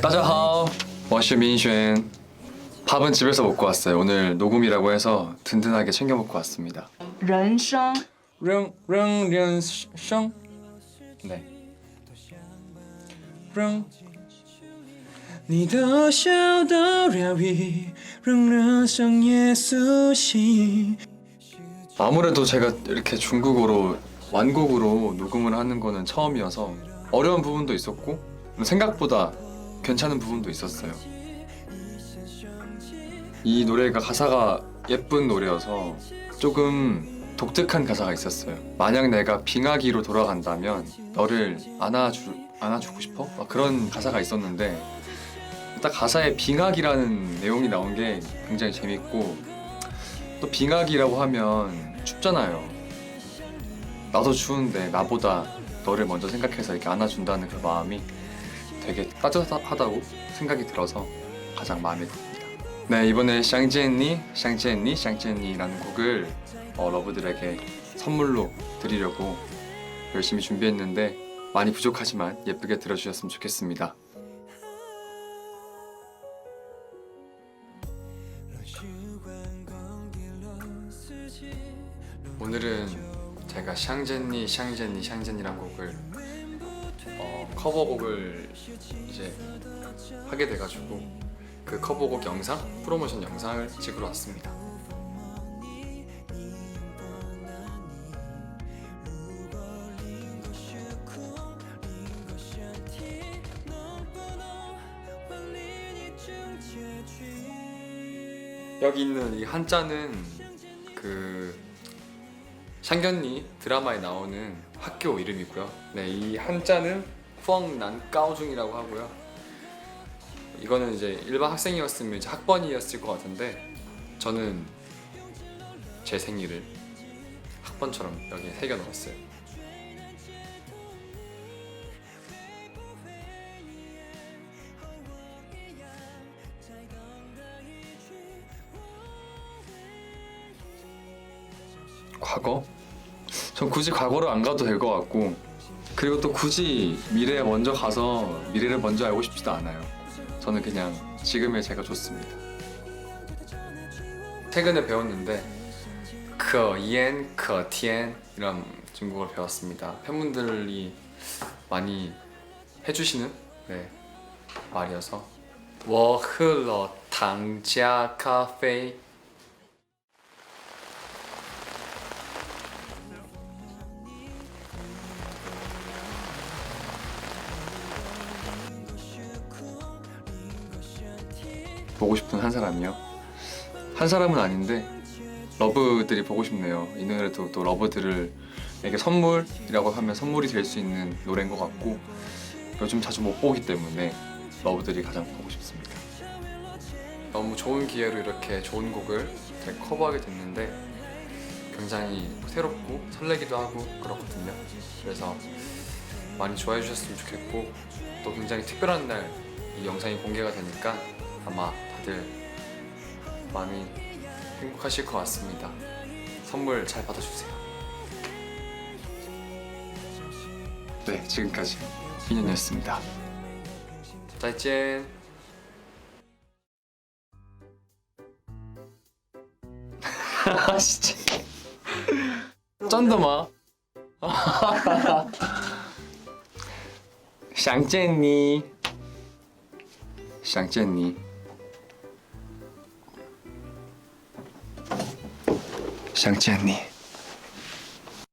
大家好, 我是민轩 밥은 집에서 먹고 왔어요. 오늘 녹음이라고 해서 든든하게 챙겨 먹고 왔습니다. 人生 릉, 릉, 릉, 셩. 네. 릉. 你的笑都疗愈，让人生也苏醒。 아무래도 제가 이렇게 중국어로 완곡으로 녹음을 하는 거는 처음이어서 어려운 부분도 있었고 생각보다 괜찮은 부분도 있었어요. 이 노래가 가사가 예쁜 노래여서 조금 독특한 가사가 있었어요. 만약 내가 빙하기로 돌아간다면 너를 안아주 안아주고 싶어? 막 그런 가사가 있었는데 딱 가사에 빙하기라는 내용이 나온 게 굉장히 재밌고 또 빙하기라고 하면 춥잖아요. 나도 추운데 나보다 너를 먼저 생각해서 이렇게 안아준다는 그 마음이 되게 따뜻하다고 생각이 들어서 가장 마음에 듭니다. 네 이번에 샹지엔니, 샹지엔니, 샹지엔니라는 곡을 어, 러브들에게 선물로 드리려고 열심히 준비했는데 많이 부족하지만 예쁘게 들어주셨으면 좋겠습니다. 오늘은 제가 샹젠니 샹젠니 샹젠니란 곡을 어, 커버곡을 이제 하게 돼가지고 그 커버곡 영상 프로모션 영상을 찍으러 왔습니다. 여기 있는 이 한자는 그 샹견니 드라마에 나오는 학교 이름이고요. 네, 이 한자는 후엉난 까오중이라고 하고요. 이거는 이제 일반 학생이었으면 이제 학번이었을 것 같은데 저는 제 생일을 학번처럼 여기에 새겨 넣었어요. 과거? 전 굳이 과거로 안 가도 될 것 같고 그리고 또 굳이 미래에 먼저 가서 미래를 먼저 알고 싶지도 않아요. 저는 그냥 지금의 제가 좋습니다. 최근에 배웠는데 그 이엔 그 티엔 이런 중국어를 배웠습니다. 팬분들이 많이 해주시는 네, 말이어서 워흐러 당자 카페 보고 싶은 한 사람이요. 한 사람은 아닌데 러브들이 보고 싶네요. 이 노래도 또 러브들에게 선물이라고 하면 선물이 될 수 있는 노래인 것 같고 요즘 자주 못 보기 때문에 러브들이 가장 보고 싶습니다. 너무 좋은 기회로 이렇게 좋은 곡을 커버하게 됐는데 굉장히 새롭고 설레기도 하고 그렇거든요. 그래서 많이 좋아해 주셨으면 좋겠고 또 굉장히 특별한 날 이 영상이 공개가 되니까 아마 다들 많이 행복하실 것 같습니다. 선물 잘 받아주세요. 네, 지금까지 민현이었습니다. 짜이젠 아, 진짜. 쩐더마. 샹젠니. 샹젠니. 想见你。